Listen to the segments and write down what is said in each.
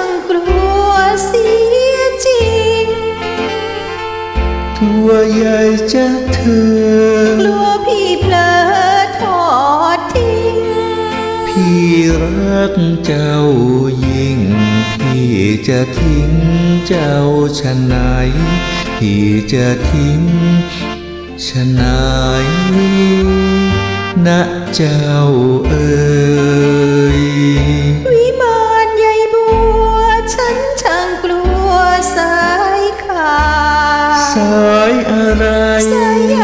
ังกลัวเสียจริง กลัวใหญ่จะเธอกลัวพี่เพลอทอดทิ้ง พี่รักเจ้ายิ่ง พี่จะทิ้งเจ้าชะไหน พี่จะทิ้งชะไหนนะเจ้าเอ สายอะไร สายใย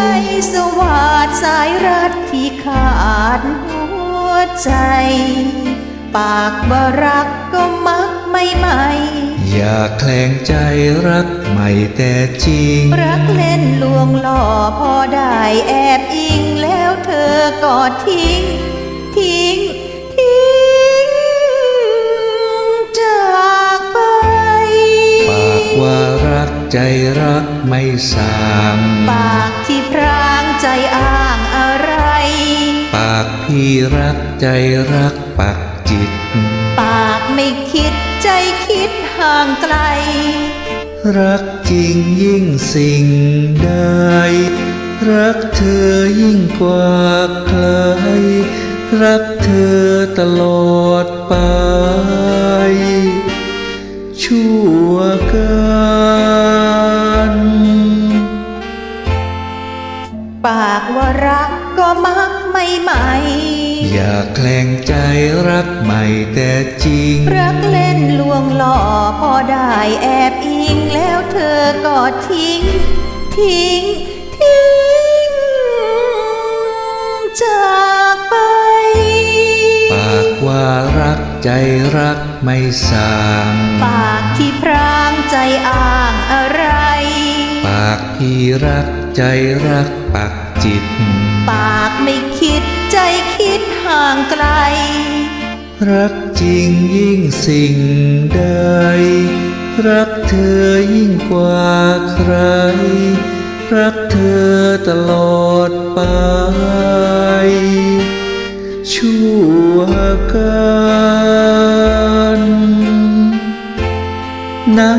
สวาดสายรัดที่ขาดหัวใจ ปากว่ารักก็มักไม่ไหม อย่าแคลงใจรักใหม่แต่จริง รักเล่นลวงหล่อพอได้แอบอิงแล้วเธอก็ทิ้ง ใจรักไม่สางปากที่พรางใจอ้างอะไร ปากพี่รักใจรักปักจิต ปากไม่คิดใจคิดห่างไกล รักจริงยิ่งสิ่งใดรักเธอยิ่งกว่าใคร รักเธอตลอดไป ชั่วกัน ปากว่ารักก็มักไม่ไหมอย่าแคลงใจรักใหม่แต่จริง รักเล่นลวงหล่อพอได้แอบอิงแล้วเธอก็ทิ้ง ทิ้ง ทิ้ง จากไป ปากว่ารักใจรักไม่สางปากที่พรางใจอ้างอะไร ปากพี่รัก ใจรักปักจิต ปากไม่คิดใจคิดห่างไกล รักจริงยิ่งสิ่งใด รักเธอยิ่งกว่าใคร รักเธอตลอดไป ชั่วกันนะ